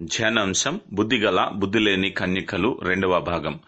ధ్యానాంశం బుద్ధిగల బుద్ధిలేని కన్యకలు రెండవ భాగం.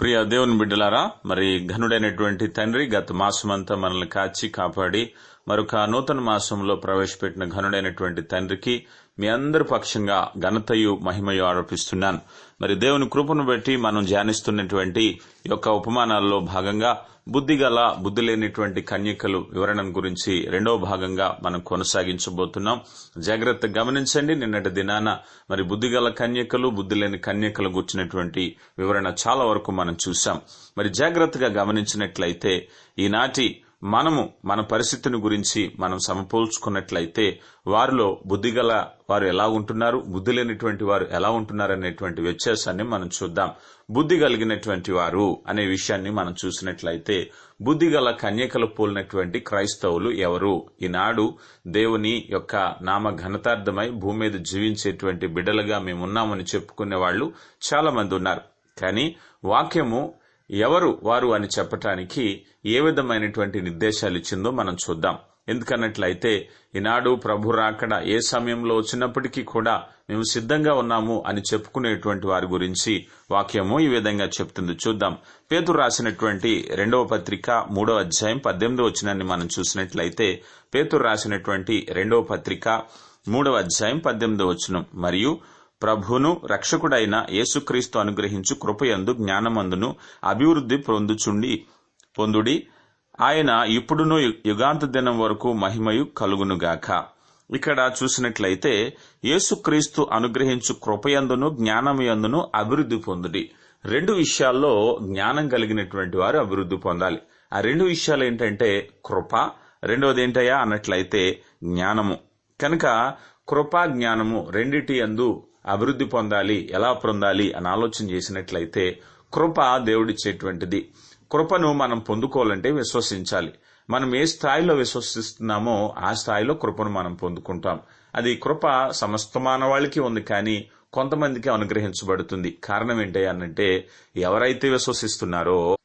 ప్రియ దేవుని బిడ్డలారా మరి ఘనుడైనటువంటి తండ్రి గత మాసమంతా మనల్ని కాచి కాపాడి మరొక నూతన మాసంలో ప్రవేశపెట్టిన ఘనుడైనటువంటి తండ్రికి మీ అందరి పక్షంగా ఘనతయు మహిమయు ఆరోపిస్తున్నాను. మరి దేవుని కృపను బట్టి మనం ధ్యానిస్తున్నటువంటి యొక్క ఉపమానాల్లో భాగంగా బుద్ధిగల బుద్ధి లేనిటువంటి కన్యకలు వివరణ గురించి రెండవ భాగంగా మనం కొనసాగించబోతున్నాం. జాగ్రత్త గమనించండి నిన్నటి దినాన మరి బుద్ధిగల కన్యకలు బుద్ధి లేని కన్యకలు గుర్చినటువంటి వివరణ చాలా వరకు మనం చూసాం మరి జాగ్రత్తగా గమనించినట్లయితే ఈనాటి మనము మన పరిస్థితిని గురించి మనం సమపోల్చుకున్నట్లయితే వారిలో బుద్ధిగల వారు ఎలా ఉంటున్నారు? బుద్ధి లేనిటువంటి వారు ఎలా ఉంటున్నారు అనేటువంటి వ్యత్యాసాన్ని మనం చూద్దాం. బుద్ధి కలిగినటువంటి వారు అనే విషయాన్ని మనం చూసినట్లయితే బుద్ధిగల కన్యకలు పోలినటువంటి క్రైస్తవులు ఎవరు? ఈనాడు దేవుని యొక్క నామ ఘనతార్థమై భూమి మీద జీవించేటువంటి బిడ్డలుగా మేమున్నామని చెప్పుకునే వాళ్ళు చాలా మంది ఉన్నారు. కానీ వాక్యము ఎవరు వారు అని చెప్పటానికి ఏ విధమైనటువంటి నిర్దేశాలు ఇచ్చిందో మనం చూద్దాం. ఎందుకన్నట్లయితే ఈనాడు ప్రభు రాకడ ఏ సమయంలో వచ్చినప్పటికీ కూడా మేము సిద్ధంగా ఉన్నాము అని చెప్పుకునేటువంటి వారి గురించి వాక్యము ఈ విధంగా చెప్తుంది. చూద్దాం. పేతురు రాసినటువంటి రెండవ పత్రిక మూడవ అధ్యాయం పద్దెనిమిదవ వచనాన్ని మనం చూసినట్లయితే పేతురు రాసినటువంటి రెండవ పత్రిక మూడవ అధ్యాయం పద్దెనిమిదవ వచనం. మరియు ప్రభును రక్షకుడైన యేసుక్రీస్తు అనుగ్రహించు కృపయందు జ్ఞానమందును అభివృద్ధి పొందుచుండి పొందుడి. ఆయన ఇప్పుడును యుగాంత దినం వరకు మహిమయు కలుగునుగాక ఇక్కడ చూసినట్లయితే యేసుక్రీస్తు అనుగ్రహించు కృపయందును జ్ఞానమయందును అభివృద్ధి పొందుడి. రెండు విషయాల్లో జ్ఞానం కలిగినటువంటి వారు అభివృద్ధి పొందాలి. ఆ రెండు విషయాలు ఏంటంటే కృప. రెండవది ఏంటయ్యా? అన్నట్లయితే జ్ఞానము. కనుక కృపా జ్ఞానము రెండిటి అందు అభివృద్ధి పొందాలి ఎలా పొందాలి అని ఆలోచన చేసినట్లయితే కృప దేవుడిచ్చేటువంటిది. కృపను మనం పొందుకోవాలంటే విశ్వసించాలి. మనం ఏ స్థాయిలో విశ్వసిస్తున్నామో ఆ స్థాయిలో కృపను మనం పొందుకుంటాం. అది కృప సమస్త మానవాళికి ఉంది కానీ కొంతమందికి అనుగ్రహించబడుతుంది. కారణం ఏంటి అనంటే ఎవరైతే విశ్వసిస్తున్నారో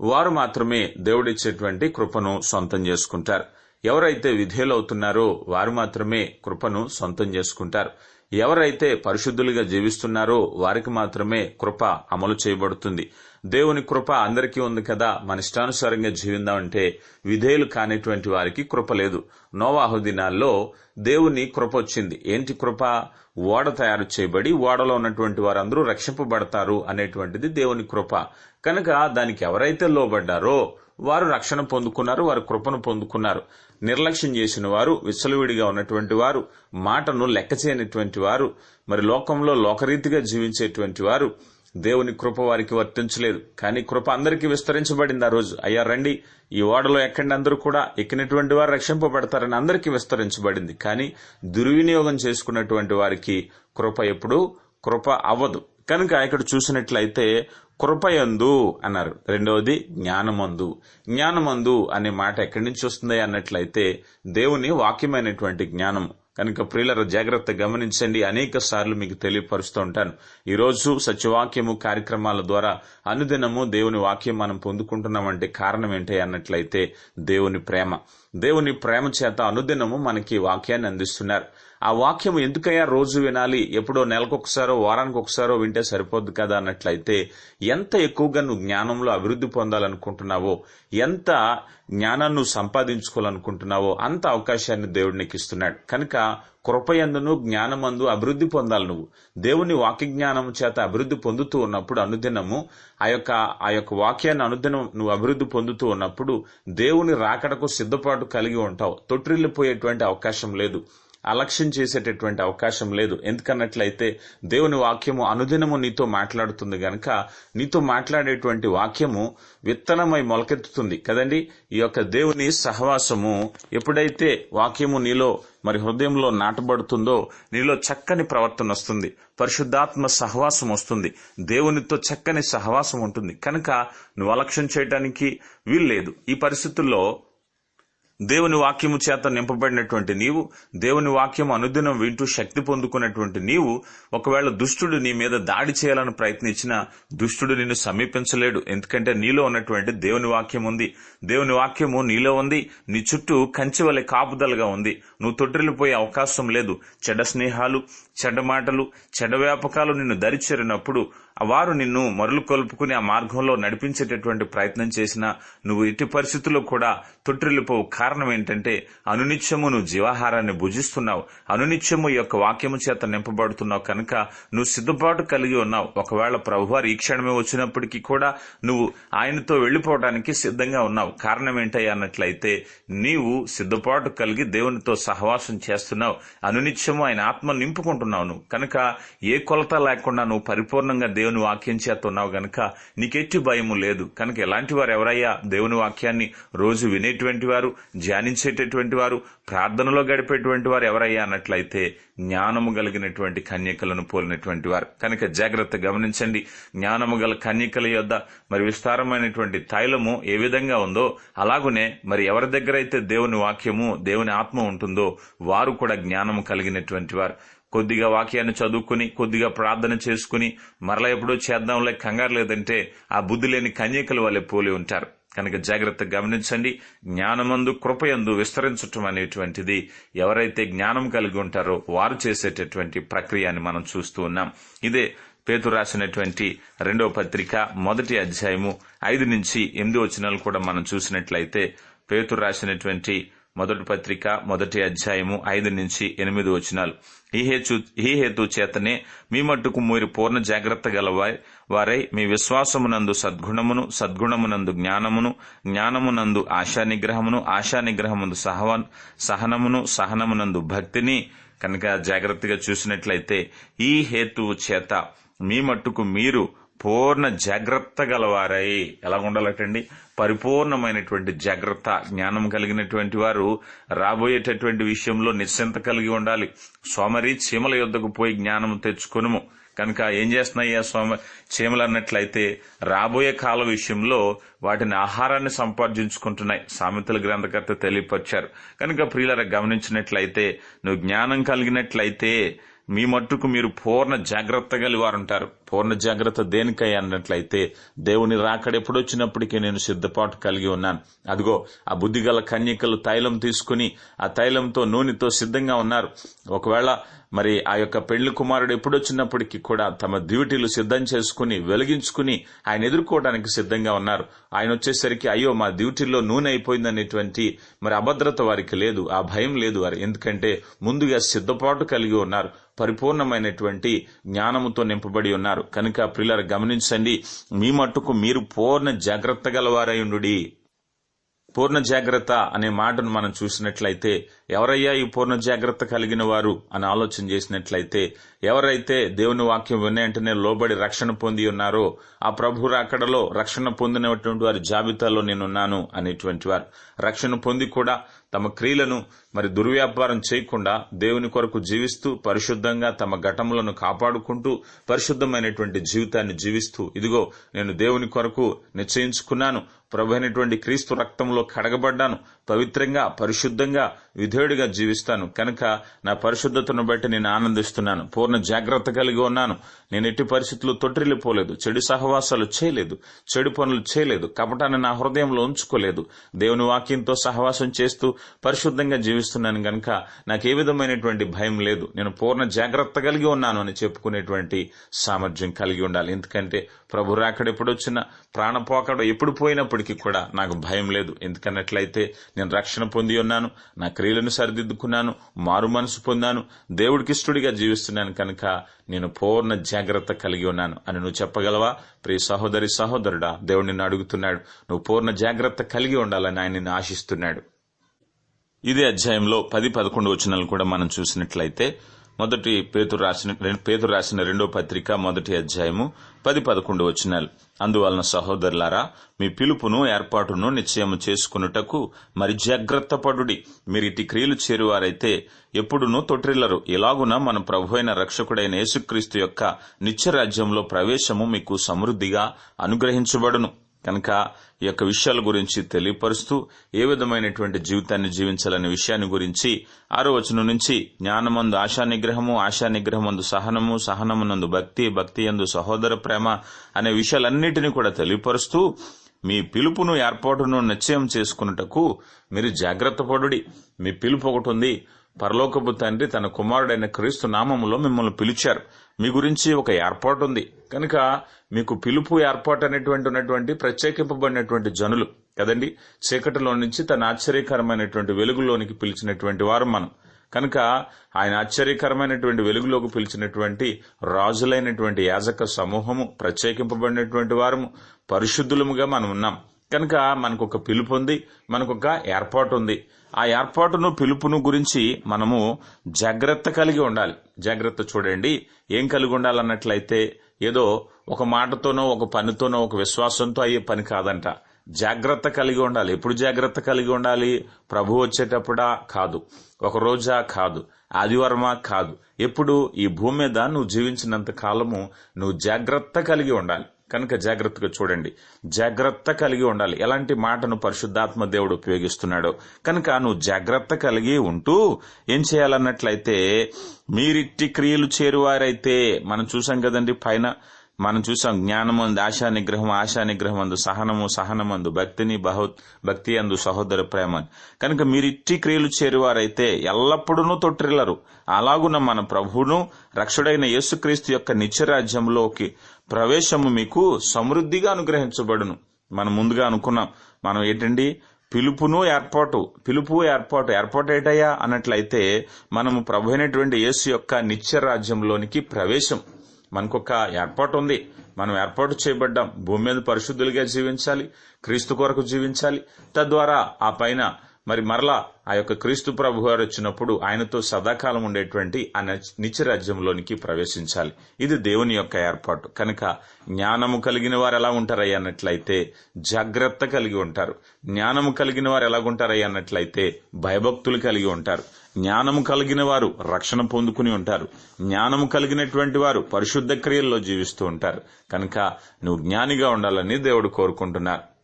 వారు మాత్రమే దేవుడిచ్చేటువంటి కృపను సొంతం చేసుకుంటారు. ఎవరైతే విధేయులవుతున్నారో వారు మాత్రమే కృపను సొంతం చేసుకుంటారు. ఎవరైతే పరిశుద్ధులుగా జీవిస్తున్నారో వారికి మాత్రమే కృప అమలు చేయబడుతుంది. దేవుని కృప అందరికీ ఉంది కదా. మన ఇష్టానుసారంగా జీవిందామంటే విధేయులు కానిటువంటి వారికి కృప లేదు. నోవాహు దినాల్లో దేవుని కృప వచ్చింది. ఏంటి కృప? ఓడ తయారు చేయబడి ఓడలో ఉన్నటువంటి వారందరూ రక్షింపబడతారు అనేటువంటిది దేవుని కృప. కనుక దానికి ఎవరైతే లోబడ్డారో వారు రక్షణ పొందుకున్నారు వారు కృపను పొందుకున్నారు. నిర్లక్ష్యం చేసిన వారు విచ్చలవిడిగా ఉన్నటువంటి వారు మాటను లెక్క చేయనటువంటి వారు మరి లోకంలో లోకరీతిగా జీవించేటువంటి వారు దేవుని కృప వారికి వర్తించలేదు. కానీ కృప అందరికీ విస్తరించబడింది ఆ రోజు. అయ్యా రండి. ఈ ఓడలో ఎక్కండి అందరూ కూడా ఎక్కినటువంటి వారు రక్షింపబడతారని అందరికీ విస్తరించబడింది. కానీ దుర్వినియోగం చేసుకున్నటువంటి వారికి కృప ఎప్పుడు కృప అవ్వదు. కనుక ఇక్కడ చూసినట్లయితే కృపయందు అన్నారు. రెండవది జ్ఞానమందు. జ్ఞానమందు అనే మాట ఎక్కడి నుంచి వస్తుంది అన్నట్లయితే దేవుని వాక్యమైనటువంటి జ్ఞానం. కనుక ప్రియులరు జాగ్రత్త గమనించండి. అనేక సార్లు మీకు తెలియపరుస్తూ ఉంటాను. ఈరోజు సత్యవాక్యము కార్యక్రమాల ద్వారా అనుదినము దేవుని వాక్యం మనం పొందుకుంటున్నామంటే కారణం ఏంటి అన్నట్లయితే దేవుని ప్రేమ. దేవుని ప్రేమ చేత అనుదినము మనకి వాక్యాన్ని అందిస్తున్నారు. ఆ వాక్యం ఎందుకయ్యా రోజు వినాలి? ఎప్పుడో నెలకొకసారో వారానికి ఒకసారో వింటే సరిపోద్ది కదా అన్నట్లయితే ఎంత ఎక్కువగా నువ్వు జ్ఞానంలో అభివృద్ధి పొందాలనుకుంటున్నావో ఎంత జ్ఞానాన్ని నువ్వు సంపాదించుకోవాలనుకుంటున్నావో అంత అవకాశాన్ని దేవుడు నీకు ఇస్తున్నాడు. కనుక కృపయందును జ్ఞానమందు అభివృద్ధి పొందాలి నువ్వు. దేవుని వాక్య జ్ఞానం చేత అభివృద్ధి పొందుతూ ఉన్నప్పుడు అనుదినము ఆ యొక్క ఆ యొక్క వాక్యాన్ని అనుదినం నువ్వు అభివృద్ధి పొందుతూ ఉన్నప్పుడు దేవుని రాకడకు సిద్ధపాటు కలిగి ఉంటావు. తొట్టిల్లిపోయేటువంటి అవకాశం లేదు. అలక్ష్యం చేసేటటువంటి అవకాశం లేదు. ఎందుకన్నట్లయితే దేవుని వాక్యము అనుదినము నీతో మాట్లాడుతుంది గనక నీతో మాట్లాడేటువంటి వాక్యము విత్తనమై మొలకెత్తుతుంది కదండి? ఈ యొక్క దేవుని సహవాసము ఎప్పుడైతే వాక్యము నీలో మరి హృదయంలో నాటబడుతుందో నీలో చక్కని ప్రవర్తన వస్తుంది. పరిశుద్ధాత్మ సహవాసం వస్తుంది. దేవునితో చక్కని సహవాసం ఉంటుంది. కనుక నువ్వు అలక్ష్యం చేయడానికి వీల్లేదు. ఈ పరిస్థితుల్లో దేవుని వాక్యము చేత నింపబడినటువంటి నీవు దేవుని వాక్యం అనుదినం వింటూ శక్తి పొందుకున్నటువంటి నీవు ఒకవేళ దుష్టుడు నీ మీద దాడి చేయాలని ప్రయత్నించినా దుష్టుడు నిన్ను సమీపించలేడు. ఎందుకంటే నీలో ఉన్నటువంటి దేవుని వాక్యం ఉంది. దేవుని వాక్యము నీలో ఉంది. నీ చుట్టూ కంచె వలె కాపుదలగా ఉంది. నువ్వు తొట్టిల్లిపోయే అవకాశం లేదు. చెడ స్నేహాలు చెడ్డ మాటలు చెడ్డ వ్యాపకాలు నిన్ను దరిచేరినప్పుడు వారు నిన్ను మరులు కొలుపుకుని ఆ మార్గంలో నడిపించేటటువంటి ప్రయత్నం చేసినా నువ్వు ఎట్టి పరిస్థితుల్లో కూడా తొట్టిల్లిపోవు. కారణం ఏంటంటే అనునిత్యము నువ్వు జీవాహారాన్ని భుజిస్తున్నావు. అనునిత్యము యొక్క వాక్యము చేత నింపబడుతున్నావు. కనుక నువ్వు సిద్ధపాటు కలిగి ఉన్నావు. ఒకవేళ ప్రభువారు ఈ క్షణమే వచ్చినప్పటికీ కూడా నువ్వు ఆయనతో వెళ్ళిపోవడానికి సిద్ధంగా ఉన్నావు. కారణం ఏంటయ్యా అన్నట్లయితే నీవు సిద్ధపాటు కలిగి దేవునితో సహవాసం చేస్తున్నావు. అనునిత్యము ఆయన ఆత్మ నింపుకుంటున్నావు నువ్వు. కనుక ఏ కొలత లేకుండా నువ్వు పరిపూర్ణంగా దేవుని వాక్యం చేత ఉన్నావు గనుక నీకెట్టి భయము లేదు. కనుక ఎలాంటి వారు ఎవరయ్యా? దేవుని వాక్యాన్ని రోజు వినేటువంటి వారు ధ్యానించేటటువంటి వారు ప్రార్థనలో గడిపేటువంటి వారు ఎవరయ్యా అన్నట్లయితే జ్ఞానము కలిగినటువంటి కన్యకలను పోలినటువంటి వారు. కనుక జాగ్రత్త గమనించండి. జ్ఞానము గల కన్యకల యొద్ద మరి విస్తారమైనటువంటి తైలము ఏ విధంగా ఉందో అలాగునే మరి ఎవరి దగ్గర అయితే దేవుని వాక్యము దేవుని ఆత్మ ఉంటుందో వారు కూడా జ్ఞానము కలిగినటువంటి వారు. కొద్దిగా వాక్యాన్ని చదువుకుని కొద్దిగా ప్రార్థన చేసుకుని మరలా ఎప్పుడో చేద్దాంలే కంగారు లేదంటే ఆ బుద్ధి లేని కన్యకలు వాళ్ళే పోలి ఉంటారు. కనుక జాగ్రత్త గమనించండి. జ్ఞానమందు కృపయందు విస్తరించటం అనేటువంటిది ఎవరైతే జ్ఞానం కలిగి ఉంటారో వారు చేసేటటువంటి ప్రక్రియ అని మనం చూస్తూ ఉన్నాం. ఇదే పేతు రాసినటువంటి రెండవ పత్రిక మొదటి అధ్యాయము ఐదు నుంచి ఎనిమిది వచనాలు కూడా మనం చూసినట్లయితే పేతురు రాసినటువంటి మొదటి పత్రిక మొదటి అధ్యాయము ఐదు నుంచి ఎనిమిది వచనాలు. ఈ హేతు ఈ హేతు చేతనే మీ మట్టుకు మీరు పూర్ణ జాగ్రత్త గలవారి వారై మీ విశ్వాసమునందు సద్గుణమును సద్గుణమునందు జ్ఞానమును జ్ఞానమునందు ఆశా నిగ్రహమును ఆశా సహనమును సహనమునందు భక్తిని కనుక జాగ్రత్తగా చూసినట్లయితే ఈ హేతువు చేత మీ మట్టుకు మీరు పూర్ణ జాగ్రత్త గలవారై. ఎలా ఉండాలటండి పరిపూర్ణమైనటువంటి జాగ్రత్త జ్ఞానం కలిగినటువంటి వారు రాబోయేటటువంటి విషయంలో నిశ్చింత కలిగి ఉండాలి. సోమరి చీమల యొద్దకు పోయి జ్ఞానం తెచ్చుకునుము. కనుక ఏం చేస్తున్నాయ్యా స్వామి చీమలు అన్నట్లయితే రాబోయే కాల విషయంలో వాటిని ఆహారాన్ని సంపాదించుకుంటున్నాయి సామెతల గ్రంథకర్త తెలియపరిచారు. కనుక ప్రియులర గమనించినట్లయితే నువ్వు జ్ఞానం కలిగినట్లయితే మీ మట్టుకు మీరు పూర్ణ జాగ్రత్త వారుంటారు పూర్ణ జాగ్రత్త దేనికై అన్నట్లయితే దేవుని రాకడెప్పుడొచ్చినప్పటికీ నేను సిద్ధపాటు కలిగి ఉన్నాను. అదిగో ఆ బుద్ధిగల కన్యకలు తైలం తీసుకుని ఆ తైలంతో నూనెతో సిద్ధంగా ఉన్నారు. ఒకవేళ మరి ఆ యొక్క పెళ్ళి కుమారుడు ఎప్పుడొచ్చినప్పటికీ కూడా తమ డ్యూటీలు సిద్ధం చేసుకుని వెలిగించుకుని ఆయన ఎదుర్కోవడానికి సిద్ధంగా ఉన్నారు. ఆయన వచ్చేసరికి అయ్యో మా డ్యూటీల్లో నూనె అయిపోయిందనేటువంటి మరి అభద్రత వారికి లేదు ఆ భయం లేదు వారు. ఎందుకంటే ముందుగా సిద్ధపాటు కలిగి ఉన్నారు. పరిపూర్ణమైనటువంటి జ్ఞానముతో నింపబడి ఉన్నారు. కనుక ప్రిల్లర్ గమనించండి మీ మట్టుకు మీరు పూర్ణ జాగ్రత్త గలవారయుండు పూర్ణ జాగ్రత్త అనే మాటను మనం చూసినట్లయితే ఎవరయ్యా ఈ పూర్ణ జాగ్రత్త కలిగిన వారు అని ఆలోచన చేసినట్లయితే ఎవరైతే దేవుని వాక్యం వెంటనే లోబడి రక్షణ పొంది ఉన్నారో ఆ ప్రభు రాకడలో రక్షణ పొందినటువంటి వారి జాబితాలో నేనున్నాను అనేటువంటి వారు. రక్షణ పొంది కూడా తమ క్రియలను మరి దుర్వ్యాపారం చేయకుండా దేవుని కొరకు జీవిస్తూ పరిశుద్ధంగా తమ ఘటములను కాపాడుకుంటూ పరిశుద్ధమైనటువంటి జీవితాన్ని జీవిస్తూ ఇదిగో నేను దేవుని కొరకు నిశ్చయించుకున్నాను. ప్రభు అయినటువంటి క్రీస్తు రక్తంలో కడగబడ్డాను. పవిత్రంగా పరిశుద్ధంగా విధేయుడిగా జీవిస్తాను. కనుక నా పరిశుద్ధతను బట్టి నేను ఆనందిస్తున్నాను. పూర్ణ జాగ్రత్త కలిగి ఉన్నాను. నేను ఎట్టి పరిస్థితుల్లో తొట్టిల్లిపోలేదు. చెడు సహవాసాలు చేయలేదు. చెడు పనులు చేయలేదు. కపటాన్ని నా హృదయంలో ఉంచుకోలేదు. దేవుని వాక్యంతో సహవాసం చేస్తూ పరిశుద్ధంగా జీవిస్తున్నాను గనక నాకు ఏ విధమైనటువంటి భయం లేదు. నేను పూర్ణ జాగ్రత్త కలిగి ఉన్నాను అని చెప్పుకునేటువంటి సామర్థ్యం కలిగి ఉండాలి. ఎందుకంటే ప్రభు రాకడెప్పుడు వచ్చినా ప్రాణపోకడ ఎప్పుడు పోయినప్పటికీ కూడా నాకు భయం లేదు. ఎందుకన్నట్లయితే నేను రక్షణ పొంది ఉన్నాను. నా క్రియలను సరిదిద్దుకున్నాను. మారు మనసు పొందాను. దేవుడికిష్టుడిగా జీవిస్తున్నాను కనుక నేను పూర్ణ జాగ్రత్త కలిగి ఉన్నాను. అని నువ్వు చెప్పగలవా? ప్రియ సహోదరి సహోదరుడా దేవుడు నిన్ను అడుగుతున్నాడు. నువ్వు పూర్ణ జాగ్రత్త కలిగి ఉండాలని ఆయన నిన్ను ఆశిస్తున్నాడు. ఇదే అధ్యాయంలో పది పదకొండు వచనాలు కూడా మనం చూసినట్లయితే మొదటి పేతురు రాసిన పేతురు రాసిన రెండో పత్రిక మొదటి అధ్యాయము పది పదకొండు వచ్చినాలు అందువలన సహోదరులారా మీ పిలుపును ఏర్పాటును నిశ్చయము చేసుకున్నటకు మరి జాగ్రత్త పడుడి. మీరు క్రియలు చేరువారైతే ఎప్పుడునూ తొట్రిల్లరు ఇలాగున మన ప్రభు అయిన రక్షకుడైన యేసుక్రీస్తు యొక్క నిత్యరాజ్యంలో ప్రవేశము మీకు సమృద్దిగా అనుగ్రహించబడును. కనుక యొక్క విషయాల గురించి తెలియపరుస్తూ ఏ విధమైనటువంటి జీవితాన్ని జీవించాలనే విషయాన్ని గురించి ఆరో వచనం నుంచి జ్ఞానమందు ఆశా నిగ్రహము ఆశా నిగ్రహమందు సహనము సహనమునందు భక్తి భక్తి ఎందు సహోదర ప్రేమ అనే విషయాలన్నిటినీ కూడా తెలియపరుస్తూ మీ పిలుపును ఏర్పాటును నిశ్చయం చేసుకున్నటకు మీరు జాగ్రత్త పడుడి. మీ పిలుపు ఒకటి ఉంది. పరలోకపు తండ్రి తన కుమారుడైన క్రీస్తు నామములో మిమ్మల్ని పిలిచారు. మీ గురించి ఒక ఏర్పాటు ఉంది. కనుక మీకు పిలుపు ఏర్పాటు అనేటువంటి ఉన్నటువంటి ప్రత్యేకింపబడినటువంటి జనులు. కదండి? చీకటిలో నుంచి తన ఆశ్చర్యకరమైనటువంటి వెలుగులోనికి పిలిచినటువంటి వారు మనం. కనుక ఆయన ఆశ్చర్యకరమైనటువంటి వెలుగులోకి పిలిచినటువంటి రాజులైనటువంటి యాజక సమూహము ప్రత్యేకింపబడినటువంటి వారము పరిశుద్ధులముగా మనం ఉన్నాం. కనుక మనకు ఒక పిలుపు ఉంది మనకు ఒక ఏర్పాటు ఉంది. ఆ ఏర్పాటును పిలుపును గురించి మనము జాగ్రత్త కలిగి ఉండాలి. జాగ్రత్త చూడండి. ఏం కలిగి ఉండాలన్నట్లయితే ఏదో ఒక మాటతోనో ఒక పనితోనో ఒక విశ్వాసంతో అయ్యే పని కాదంట. జాగ్రత్త కలిగి ఉండాలి. ఎప్పుడు జాగ్రత్త కలిగి ఉండాలి? ప్రభు వచ్చేటప్పుడా? కాదు. ఒక రోజా? కాదు. ఆదివారమా? కాదు. ఎప్పుడు? ఈ భూమి మీద నువ్వు జీవించినంత కాలము నువ్వు జాగ్రత్త కలిగి ఉండాలి. కనుక జాగ్రత్తగా చూడండి. జాగ్రత్త కలిగి ఉండాలి. ఎలాంటి మాటను పరిశుద్ధాత్మ దేవుడు ఉపయోగిస్తున్నాడో. కనుక నువ్వు జాగ్రత్త కలిగి ఉంటూ ఏం చేయాలన్నట్లయితే మీరిట్టి క్రియలు చేరువారైతే మనం చూసాం కదండి పైన మనం చూసాం జ్ఞానమందు ఆశా నిగ్రహం ఆశా అందు సహనము సహనమందు భక్తిని బహు భక్తి అందు సహోదర ప్రేమ. కనుక మీరు ఇట్టి క్రియలు చేరువారైతే ఎల్లప్పుడూ తొట్టిల్లరు. అలాగున మన ప్రభువును రక్షుడైన యేసుక్రీస్తు యొక్క నిత్యరాజ్యంలోకి ప్రవేశము మీకు సమృద్ధిగా అనుగ్రహించబడును. మనం ముందుగా అనుకున్నాం మనం ఏంటండి? పిలుపును ఏర్పాటు పిలుపు ఏర్పాటు ఏర్పాటు ఏటయ్యా? అన్నట్లయితే మనము ప్రభు అయినటువంటి యేసు యొక్క నిత్యరాజ్యంలోనికి ప్రవేశం. మనకొక ఏర్పాటు ఉంది. మనం ఏర్పాటు చేయబడ్డాం. భూమి మీద పరిశుద్ధులుగా జీవించాలి. క్రీస్తు కొరకు జీవించాలి. తద్వారా ఆ పైన మరి మరలా ఆ యొక్క క్రీస్తు ప్రభు గారు వచ్చినప్పుడు ఆయనతో సదాకాలం ఉండేటువంటి ఆ నిత్యరాజ్యంలోనికి ప్రవేశించాలి. ఇది దేవుని యొక్క ఏర్పాటు. కనుక జ్ఞానము కలిగిన వారు ఎలా ఉంటారయ్య అన్నట్లయితే జాగ్రత్త కలిగి ఉంటారు. జ్ఞానము కలిగిన వారు ఎలాగుంటారయ్యా అన్నట్లయితే భయభక్తులు కలిగి ఉంటారు. జ్ఞానము కలిగిన వారు రక్షణ పొందుకుని ఉంటారు. జ్ఞానము కలిగినటువంటి వారు పరిశుద్ధ క్రియల్లో జీవిస్తూ ఉంటారు. కనుక నువ్వు జ్ఞానిగా ఉండాలని దేవుడు కోరుకుంటున్నారు.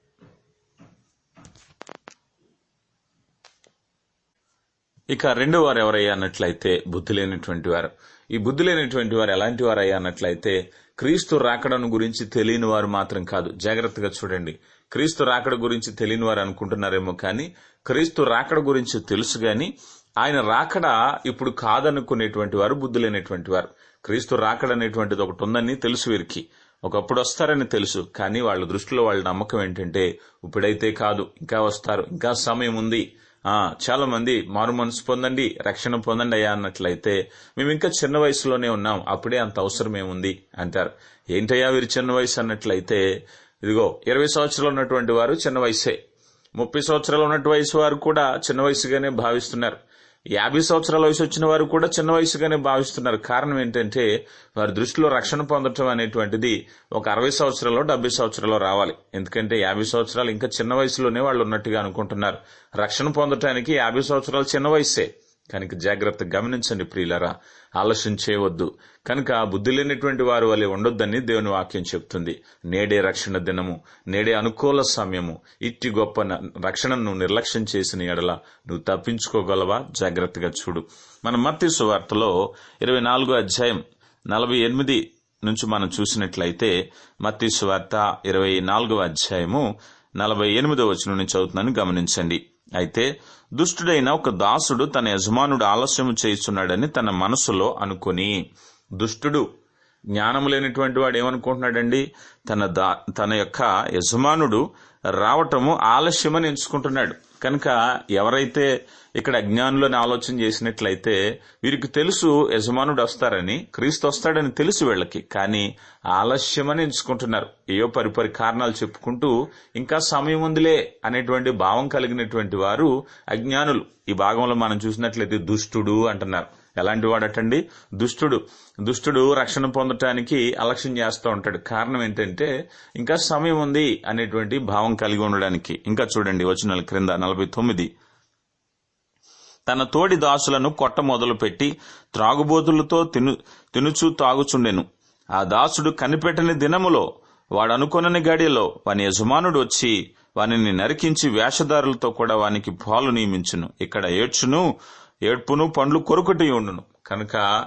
ఇక రెండో వారు ఎవరయ్యా అన్నట్లయితే బుద్ధి లేనటువంటి వారు. ఈ బుద్ధి లేనటువంటి వారు ఎలాంటి వారయ్యా అన్నట్లయితే క్రీస్తు రాకడను గురించి తెలియని వారు మాత్రం కాదు. జాగ్రత్తగా చూడండి. క్రీస్తు రాకడ గురించి తెలియని వారు అనుకుంటున్నారేమో కానీ క్రీస్తు రాకడ గురించి తెలుసు గాని ఆయన రాకడ ఇప్పుడు కాదనుకునేటువంటి వారు బుద్ధి లేనటువంటి వారు. క్రీస్తు రాకడ అనేటువంటిది ఒకటి ఉందని తెలుసు వీరికి. ఒకప్పుడు వస్తారని తెలుసు కానీ వాళ్ళ దృష్టిలో వాళ్ళ నమ్మకం ఏంటంటే ఇప్పుడైతే కాదు ఇంకా వస్తారు ఇంకా సమయం ఉంది. చాలా మంది మారు మనసు పొందండి రక్షణ పొందండి అయ్యా అన్నట్లయితే మేము ఇంకా చిన్న వయసులోనే ఉన్నాం అప్పుడే అంత అవసరం ఏముంది అంటారు. ఏంటయ్యా వీరు చిన్న వయసు అన్నట్లయితే ఇదిగో ఇరవై సంవత్సరాలు ఉన్నటువంటి వారు చిన్న వయసే. ముప్పై సంవత్సరాలు ఉన్నటువంటి వయసు వారు కూడా చిన్న వయసుగానే భావిస్తున్నారు. యాభై సంవత్సరాల వయసు వచ్చిన వారు కూడా చిన్న వయసుగానే భావిస్తున్నారు. కారణం ఏంటంటే వారి దృష్టిలో రక్షణ పొందటం అనేటువంటిది ఒక అరవై సంవత్సరాల్లో డెబ్బై సంవత్సరాల్లో రావాలి. ఎందుకంటే యాభై సంవత్సరాలు ఇంకా చిన్న వయసులోనే వాళ్ళు ఉన్నట్టుగా అనుకుంటున్నారు. రక్షణ పొందటానికి యాభై సంవత్సరాలు చిన్న వయసే కనుక జాగ్రత్త గమనించండి ప్రియులరా. ఆలస్యం చేయవద్దు. కనుక బుద్ధి లేనటువంటి వారు వలె ఉండొద్దని దేవుని వాక్యం చెప్తుంది. నేడే రక్షణ దినము నేడే అనుకూల సమయము. ఇట్టి గొప్ప రక్షణను నిర్లక్ష్యం చేసిన ఎడల నువ్వు తప్పించుకోగలవా? జాగ్రత్తగా చూడు. మన మత్తి సువార్తలో ఇరవై నాలుగో అధ్యాయం నలభై ఎనిమిది నుంచి మనం చూసినట్లయితే మత్తి సువార్త ఇరవై నాలుగవ అధ్యాయము నలభై ఎనిమిదో వచనం నుంచి అవుతుందని గమనించండి. అయితే దుష్టుడైన ఒక దాసుడు తన యజమానుడు ఆలస్యము చేయిస్తున్నాడని తన మనసులో అనుకుని దుష్టుడు జ్ఞానము లేనటువంటి వాడు ఏమనుకుంటున్నాడండి? తన దా తన యొక్క యజమానుడు రావటము ఆలస్యమని ఎంచుకుంటున్నాడు. కనుక ఎవరైతే ఇక్కడ అజ్ఞానులని ఆలోచన చేసినట్లయితే వీరికి తెలుసు యజమానుడు వస్తారని క్రీస్తు వస్తాడని తెలుసు వీళ్ళకి. కానీ ఆలస్యమని ఎంచుకుంటున్నారు. ఏయో పరిపరి కారణాలు చెప్పుకుంటూ ఇంకా సమయం ఉందిలే అనేటువంటి భావం కలిగినటువంటి వారు అజ్ఞానులు. ఈ భాగంలో మనం చూసినట్లయితే దుష్టుడు అంటున్నారు. ఎలాంటి వాడటండి దుష్టుడు. దుష్టుడు రక్షణ పొందటానికి అలక్ష్యం చేస్తూ ఉంటాడు. కారణం ఏంటంటే ఇంకా సమయం ఉంది అనేటువంటి భావం కలిగి ఉండడానికి. ఇంకా చూడండి వచ్చిన క్రింద నలభై తొమ్మిది. తన తోడి దాసులను కొట్ట మొదలుపెట్టి త్రాగుబోతులతో తిను తినుచూ తాగుచుండెను. ఆ దాసుడు కనిపెట్టని దినములో వాడు అనుకొనని గడియలో వాని యజమానుడు వచ్చి వానిని నరికించి వేషధారులతో కూడా వానికి పాలు నియమించును. ఇక్కడ ఏడ్చును ఏడ్పును పండ్లు కొరుకుటి ఉండును. కనుక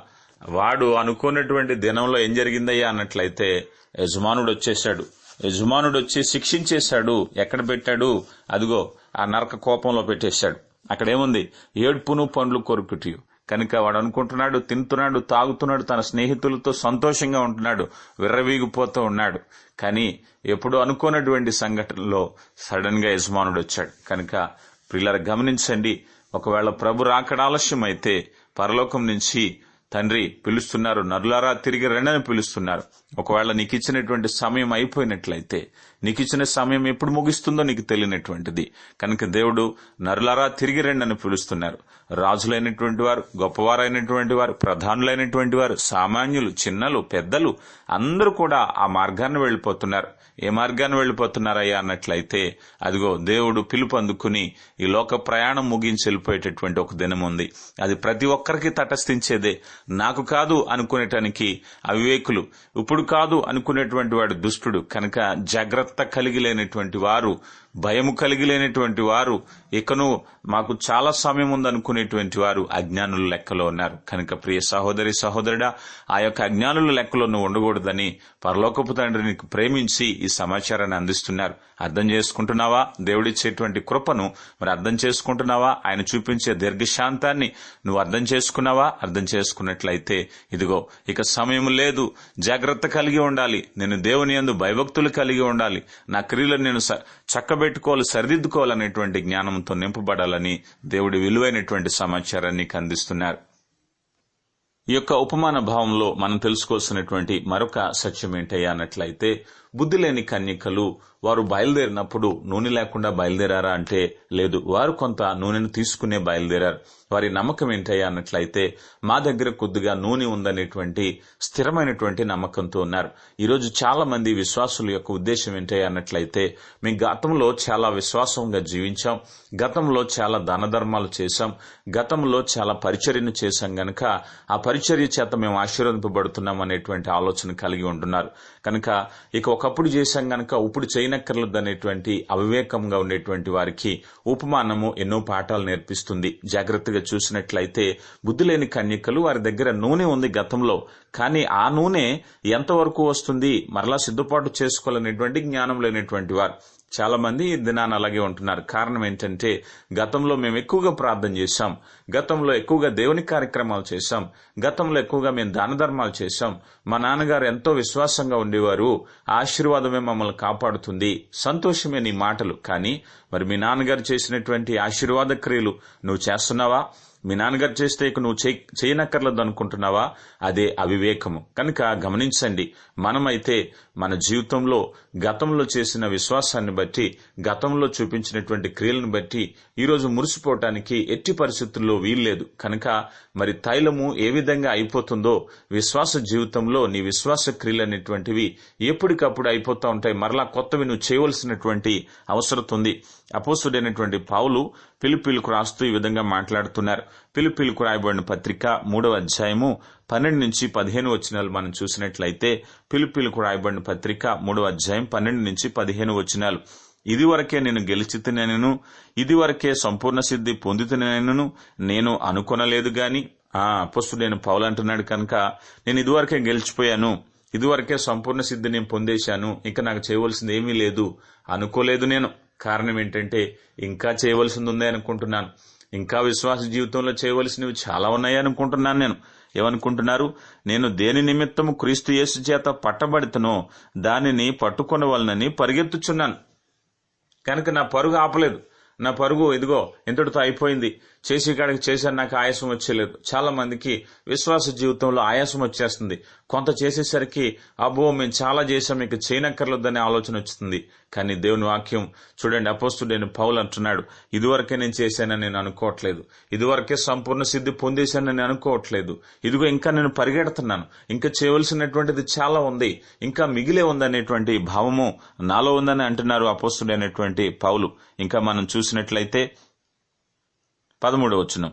వాడు అనుకున్నటువంటి దినంలో ఏం జరిగిందయ్యా అన్నట్లయితే యజమానుడు వచ్చేశాడు. యజమానుడు వచ్చి శిక్షించేశాడు. ఎక్కడ పెట్టాడు? అదిగో ఆ నరక కోపంలో పెట్టేశాడు. అక్కడేముంది? ఏడ్పును పండ్లు కొరుకుటి కనుక వాడు అనుకుంటున్నాడు తింటున్నాడు తాగుతున్నాడు తన స్నేహితులతో సంతోషంగా ఉంటున్నాడు విర్రవీగిపోతూ ఉన్నాడు. కానీ ఎప్పుడు అనుకోనటువంటి సంఘటనలో సడన్గా యజమానుడు వచ్చాడు. కనుక పిల్లలు గమనించండి ఒకవేళ ప్రభు రాకడ ఆలస్యం అయితే పరలోకం నుంచి తండ్రి పిలుస్తున్నారు. నరులారా తిరిగి రెండని పిలుస్తున్నారు. ఒకవేళ నీకు ఇచ్చినటువంటి సమయం అయిపోయినట్లయితే నీకు ఇచ్చిన సమయం ఎప్పుడు ముగిస్తుందో నీకు తెలియనటువంటిది. కనుక దేవుడు నరులారా తిరిగి రెండని పిలుస్తున్నారు. రాజులైనటువంటి వారు గొప్పవారైనటువంటి వారు ప్రధానులైనటువంటి వారు సామాన్యులు చిన్నలు పెద్దలు అందరూ కూడా ఆ మార్గాన్ని వెళ్ళిపోతున్నారు. ఏ మార్గాన్ని వెళ్ళిపోతున్నారయ్యా అన్నట్లయితే అదిగో దేవుడు పిలుపు అందుకుని ఈ లోక ప్రయాణం ముగించి వెళ్ళిపోయేటటువంటి ఒక దినం ఉంది. అది ప్రతి ఒక్కరికి తటస్థించేదే. నాకు కాదు అనుకునేటానికి అవివేకులు ఇప్పుడు కాదు అనుకునేటువంటి వాడు దుష్టుడు. కనుక జాగ్రత్త కలిగి లేనటువంటి వారు భయము కలిగి లేనటువంటి వారు ఇకను మాకు చాలా సమయం ఉందనుకునేటువంటి వారు అజ్ఞానుల లెక్కలో ఉన్నారు. కనుక ప్రియ సహోదరి సహోదరుడా ఆ యొక్క అజ్ఞానుల లెక్కలో నువ్వు ఉండకూడదని పరలోకపు తండ్రిని ప్రేమించి ఈ సమాచారాన్ని అందిస్తున్నారు. అర్థం చేసుకుంటున్నావా? దేవుడిచ్చేటువంటి కృపను మరి అర్థం చేసుకుంటున్నావా? ఆయన చూపించే దీర్ఘశాంతాన్ని నువ్వు అర్థం చేసుకున్నావా? అర్థం చేసుకున్నట్లయితే ఇదిగో ఇక సమయం లేదు. జాగ్రత్త కలిగి ఉండాలి. నేను దేవుని యందు భయభక్తులు కలిగి ఉండాలి. నా క్రియలను నేను స- చక్కబెట్టుకోవాలి సరిదిద్దుకోవాలనేటువంటి జ్ఞానంతో నింపబడాలని దేవుడి విలువైనటువంటి సమాచారాన్ని అందిస్తున్నారు. ఈ యొక్క ఉపమాన భావంలో మనం తెలుసుకోవాల్సినటువంటి మరొక సత్యం ఏంటయ్యా అన్నట్లయితే బుద్ధి లేని కన్యకలు వారు బయలుదేరినప్పుడు నూనె లేకుండా బయలుదేరారా అంటే లేదు వారు కొంత నూనెను తీసుకునే బయలుదేరారు. వారి నమ్మకం ఏంటయ్యా అన్నట్లయితే మా దగ్గర కొద్దిగా నూనె ఉందనేటువంటి స్థిరమైనటువంటి నమ్మకంతో ఉన్నారు. ఈరోజు చాలా మంది విశ్వాసుల యొక్క ఉద్దేశం ఏంటయ్యా అన్నట్లయితే మేము గతంలో చాలా విశ్వాసంగా జీవించాం గతంలో చాలా ధనధర్మాలు చేశాం గతంలో చాలా పరిచర్యను చేశాం గనక ఆ పరిచర్య చేత మేము ఆశీర్వదింపబడుతున్నాం అనేటువంటి ఆలోచన కలిగి ఉంటున్నారు. కనుక ఇక ఒకప్పుడు చేశాం గనక ఇప్పుడు చేయనక్కర్లేదు అనేటువంటి అవివేకంగా ఉండేటువంటి వారికి ఉపమానము ఎన్నో పాఠాలు నేర్పిస్తుంది. జాగ్రత్తగా చూసినట్లయితే బుద్ధి లేని కన్యకలు వారి దగ్గర నూనె ఉంది గతంలో. కానీ ఆ నూనె ఎంతవరకు వస్తుంది? మరలా సిద్ధపాటు చేసుకోవాలనేటువంటి జ్ఞానం లేనటువంటి వారు. చాలా మంది ఈ దినాన్ని అలాగే ఉంటున్నారు. కారణం ఏంటంటే గతంలో మేము ఎక్కువగా ప్రార్థన చేశాం. గతంలో ఎక్కువగా దేవుని కార్యక్రమాలు చేశాం. గతంలో ఎక్కువగా మేము దాన ధర్మాలు చేశాం. మా నాన్నగారు ఎంతో విశ్వాసంగా ఉండేవారు. ఆశీర్వాదమే మమ్మల్ని కాపాడుతుంది. సంతోషమే నీ మాటలు. కానీ మరి మీ నాన్నగారు చేసినటువంటి ఆశీర్వాద క్రియలు నువ్వు చేస్తున్నావా? మీ నాన్నగారు చేస్తే నువ్వు చేయ- చేయనక్కర్లేదు అనుకుంటున్నావా? అదే అవివేకము. కనుక గమనించండి. మనమైతే మన జీవితంలో గతంలో చేసిన విశ్వాసాన్ని బట్టి గతంలో చూపించినటువంటి క్రియలను బట్టి ఈరోజు మురిసిపోవటానికి ఎట్టి పరిస్థితుల్లో వీల్లేదు. కనుక మరి తైలము ఏ విధంగా అయిపోతుందో విశ్వాస జీవితంలో నీ విశ్వాస క్రియలు అనేటువంటివి ఎప్పటికప్పుడు అయిపోతూ ఉంటాయి. మరలా కొత్తవి నువ్వు చేయవలసినటువంటి అవసరం ఉంది. అపోసుడైనటువంటి పావులు పిలుపులకు రాస్తూ ఈ విధంగా మాట్లాడుతున్నారు. పిలిపిలకు రాయబడిన పత్రిక మూడవ అధ్యాయము పన్నెండు నుంచి పదిహేను వచనాలు మనం చూసినట్లయితే పిలిపిలకు రాయబడిన పత్రిక మూడవ అధ్యాయం పన్నెండు నుంచి పదిహేను వచనాలు. ఇదివరకే నేను గెలిచితేనను ఇదివరకే సంపూర్ణ సిద్ధి పొందితేనను నేను అనుకొనలేదు గాని ఆ నేను పౌలు అంటున్నాడు కనుక నేను ఇదివరకే గెలిచిపోయాను ఇదివరకే సంపూర్ణ సిద్ధి నేను పొందేశాను ఇంకా నాకు చేయవలసింది ఏమీ లేదు అనుకోలేదు నేను. కారణం ఏంటంటే ఇంకా చేయవలసింది ఉంది అనుకుంటున్నాను. ఇంకా విశ్వాస జీవితంలో చేయవలసినవి చాలా ఉన్నాయి అనుకుంటున్నాను నేను. ఏమనుకుంటున్నారు? నేను దేని నిమిత్తము క్రీస్తు యేసు చేత పట్టబడితనో దానిని పట్టుకొనవలనని పరిగెత్తుచున్నాను. కనుక నా పరుగు ఆపలేదు. నా పరుగు ఇదిగో ఇంతటితో అయిపోయింది. చేసే కాడికి చేశాను నాకు ఆయాసం వచ్చేలేదు. చాలా మందికి విశ్వాస జీవితంలో ఆయాసం వచ్చేస్తుంది. కొంత చేసేసరికి అబ్బో మేము చాలా చేశాం మీకు చేయనక్కర్లేదనే ఆలోచన వస్తుంది కానీ దేవుని వాక్యం చూడండి అపోస్తుడైన పౌలు అంటున్నాడు ఇదివరకే నేను చేశానని నేను అనుకోవట్లేదు. ఇదివరకే సంపూర్ణ సిద్ధి పొందేశానని నేను అనుకోవట్లేదు. ఇదిగో ఇంకా నేను పరిగెడుతున్నాను. ఇంకా చేయవలసినటువంటిది చాలా ఉంది. ఇంకా మిగిలే ఉందనేటువంటి భావము నాలో ఉందని అంటున్నారు అపోస్తుడైనటువంటి పౌలు. ఇంకా మనం చూసినట్లయితే పదమూడు వచనం.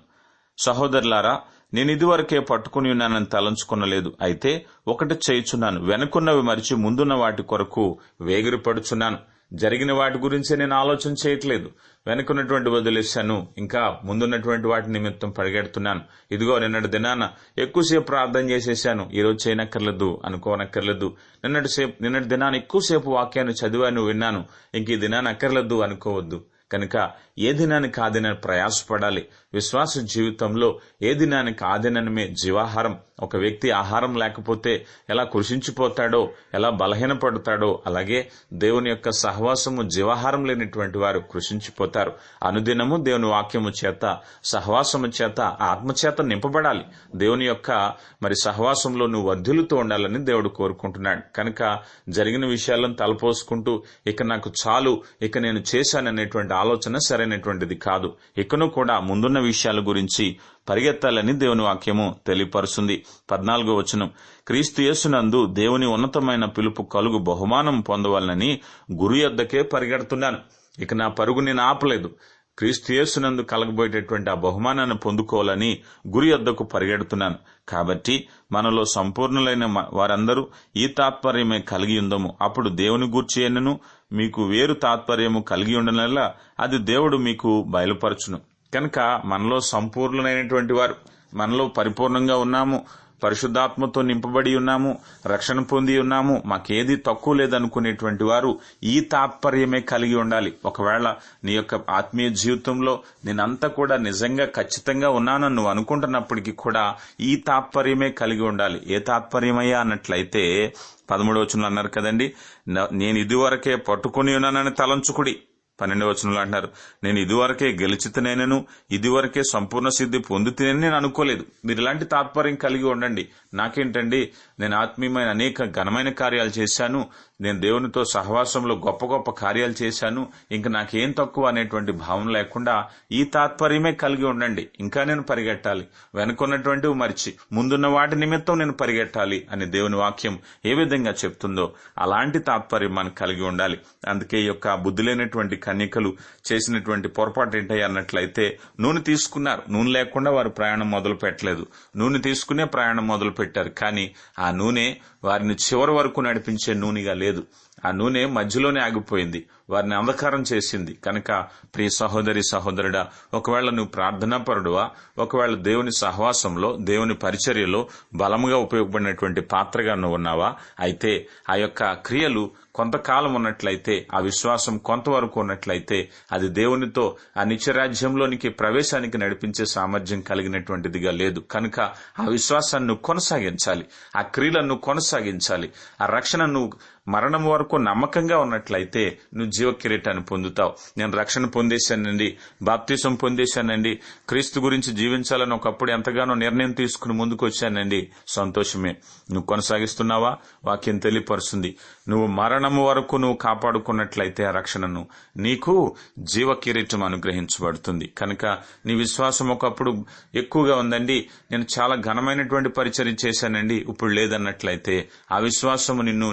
సహోదరులారా నేను ఇదివరకే పట్టుకుని ఉన్నానని తలంచుకొనలేదు. అయితే ఒకటి చేయుచున్నాను. వెనుకున్నవి మరిచి ముందున్న వాటి కొరకు వేగిరిపడుచున్నాను. జరిగిన వాటి గురించి నేను ఆలోచన చేయట్లేదు. వెనుకున్నటువంటి వదిలేశాను. ఇంకా ముందున్నటువంటి వాటి నిమిత్తం పరిగెడుతున్నాను. ఇదిగో నిన్నటి దినాన ఎక్కువసేపు ప్రార్థన చేసేసాను ఈ రోజు చేయనక్కర్లేదు అనుకోనక్కర్లేదు. నిన్నటి సేపు నిన్నటి దినాన ఎక్కువసేపు వాక్యాన్ని చదివాను విన్నాను. ఇంక ఈ దినాన్ని అక్కర్లేదు అనుకోవద్దు. కనుక ఏ దినానికి ఆ దినాన్ని ప్రయాసపడాలి. విశ్వాస జీవితంలో ఏ దినానికి ఆ దినమే జీవాహారం. ఒక వ్యక్తి ఆహారం లేకపోతే ఎలా కృషించిపోతాడో ఎలా బలహీనపడతాడో అలాగే దేవుని యొక్క సహవాసము జీవాహారం లేనటువంటి వారు కృషించిపోతారు. అనుదినము దేవుని వాక్యము చేత సహవాసము చేత ఆత్మచేత నింపబడాలి. దేవుని యొక్క మరి సహవాసంలో నువ్వు వర్ధులుతూ ఉండాలని దేవుడు కోరుకుంటున్నాడు. కనుక జరిగిన విషయాలను తలపోసుకుంటూ ఇక నాకు చాలు ఇక నేను చేశాననేటువంటి ఆలోచన సరైనటువంటిది కాదు. ఇకను కూడా ముందున్న విషయాల గురించి పరిగెత్తాలని దేవుని వాక్యము తెలియపరుస్తుంది. పద్నాలుగో వచనం. క్రీస్తు యేసునందు దేవుని ఉన్నతమైన పిలుపు కలుగు బహుమానం పొందవాలని గురు యొద్దకే పరిగెడుతున్నాను. ఇక నా పరుగు నేను ఆపలేదు. క్రీస్తు యేసునందు కలగబోయేటటువంటి ఆ బహుమానాన్ని పొందుకోవాలని గురి యొద్దకు పరిగెడుతున్నాను. కాబట్టి మనలో సంపూర్ణులైన వారందరూ ఈ తాత్పర్యమే కలిగి ఉందము. అప్పుడు దేవుని గూర్చి ఎన్నను? మీకు వేరు తాత్పర్యము కలిగి ఉండనల్లా అది దేవుడు మీకు బయలుపరచును. కనుక మనలో సంపూర్ణులైనటువంటి వారు మనలో పరిపూర్ణంగా ఉన్నాము పరిశుద్ధాత్మతో నింపబడి ఉన్నాము రక్షణ పొంది ఉన్నాము మాకేది తక్కువ లేదనుకునేటువంటి వారు ఈ తాత్పర్యమే కలిగి ఉండాలి. ఒకవేళ నీ యొక్క ఆత్మీయ జీవితంలో నేనంతా కూడా నిజంగా ఖచ్చితంగా ఉన్నానని నువ్వు అనుకుంటున్నప్పటికీ కూడా ఈ తాత్పర్యమే కలిగి ఉండాలి. ఏ తాత్పర్యమయ్యా అన్నట్లయితే పదమూడు అన్నారు కదండి "న- నేను ఇదివరకే పట్టుకుని ఉన్నానని తలంచుకుడి. పన్నెండవ వచనంలో అంటారు నేను ఇదివరకే గెలిచితనేనను ఇదివరకే సంపూర్ణ సిద్ధి పొందుతేనని నేను అనుకోలేదు. మీరు ఇలాంటి తాత్పర్యం కలిగి ఉండండి. నాకేంటండి నేను ఆత్మీయమైన అనేక ఘనమైన కార్యాలు చేశాను నేను దేవునితో సహవాసంలో గొప్ప గొప్ప కార్యాలు చేశాను. ఇంక నాకేం తక్కువ అనేటువంటి భావం లేకుండా ఈ తాత్పర్యమే కలిగి ఉండండి. ఇంకా నేను పరిగెట్టాలి. వెనుకున్నటువంటివి మరిచి ముందున్న వాటి నిమిత్తం నేను పరిగెట్టాలి అని దేవుని వాక్యం ఏ విధంగా చెప్తుందో అలాంటి తాత్పర్యం మనకు కలిగి ఉండాలి. అందుకే ఈ యొక్క బుద్ధి లేనటువంటి కన్యకలు చేసినటువంటి పొరపాటు ఏంటి అన్నట్లయితే నూనె తీసుకున్నారు. నూనె లేకుండా వారు ప్రయాణం మొదలు పెట్టలేదు నూనె తీసుకునే ప్రయాణం మొదలు పెట్టారు కానీ ఆ నూనె వారిని చివరి వరకు నడిపించే నూనెగా లేదు. ఆ నూనె మధ్యలోనే ఆగిపోయింది. వారిని అంధకారం చేసింది. కనుక ప్రియ సహోదరి సహోదరుడా ఒకవేళ నువ్వు ప్రార్థనా పరుడువా ఒకవేళ దేవుని సహవాసంలో దేవుని పరిచర్యలో బలముగా ఉపయోగపడినటువంటి పాత్రగా నువ్వు ఉన్నావా అయితే ఆ యొక్క క్రియలు కొంతకాలం ఉన్నట్లయితే ఆ విశ్వాసం కొంతవరకు ఉన్నట్లయితే అది దేవునితో ఆ నిత్యరాజ్యంలోనికి ప్రవేశానికి నడిపించే సామర్థ్యం కలిగినటువంటిదిగా లేదు. కనుక ఆ విశ్వాసాన్ని కొనసాగించాలి. ఆ క్రియలను కొనసాగించాలి. ఆ రక్షణను మరణం వరకు నమ్మకంగా ఉన్నట్లయితే నువ్వు జీవ కిరీటాన్ని పొందుతావు. నేను రక్షణ పొందేశానండి బాప్తీసం పొందేశానండి క్రీస్తు గురించి జీవించాలని ఒకప్పుడు ఎంతగానో నిర్ణయం తీసుకుని ముందుకు వచ్చానండి సంతోషమే. నువ్వు కొనసాగిస్తున్నావా? వాక్యం తెలియపరుస్తుంది. నువ్వు మరణము వరకు నువ్వు కాపాడుకున్నట్లయితే ఆ రక్షణను నీకు జీవ కిరీటం అనుగ్రహించబడుతుంది. కనుక నీ విశ్వాసం ఒకప్పుడు ఎక్కువగా ఉందండి. నేను చాలా ఘనమైనటువంటి పరిచయం చేశానండి. ఇప్పుడు లేదన్నట్లయితే ఆ విశ్వాసము నిన్ను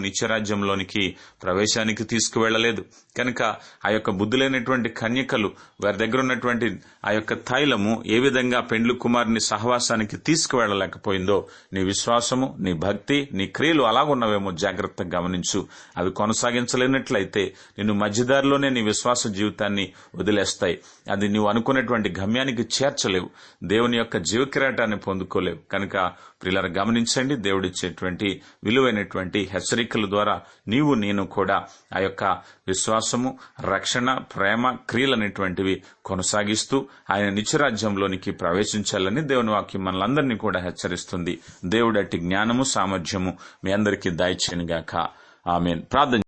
ఆలయంలోనికి ప్రవేశానికి తీసుకువెళ్ళలేదు కనుక ఆ యొక్క బుద్ధులైనటువంటి కన్యకలు వారి దగ్గర ఉన్నటువంటి ఆ యొక్క తైలము ఏ విధంగా పెండ్లు కుమారుని సహవాసానికి తీసుకువెళ్ళలేకపోయిందో నీ విశ్వాసము నీ భక్తి నీ క్రియలు అలాగున్నవేమో జాగ్రత్తగా గమనించు. అవి కొనసాగించలేనట్లయితే నిన్ను మధ్యదారిలోనే నీ విశ్వాస జీవితాన్ని వదిలేస్తాయి. అది నువ్వు అనుకున్నటువంటి గమ్యానికి చేర్చలేవు. దేవుని యొక్క జీవకిరాటాన్ని పొందుకోలేవు. కనుక ప్రిల్లర్ గమనించండి దేవుడిచ్చేటువంటి విలువైనటువంటి హెచ్చరికల ద్వారా నీవు నేను కూడా ఆ యొక్క విశ్వాసము రక్షణ ప్రేమ క్రియలనేటువంటివి కొనసాగిస్తూ ఆయన నిత్యరాజ్యంలోనికి ప్రవేశించాలని దేవుని వాక్యం మనలందరినీ కూడా హెచ్చరిస్తుంది. దేవుడటి జ్ఞానము సామర్థ్యము మీ అందరికీ దయచేయనుగాక. ఆమె ప్రార్థన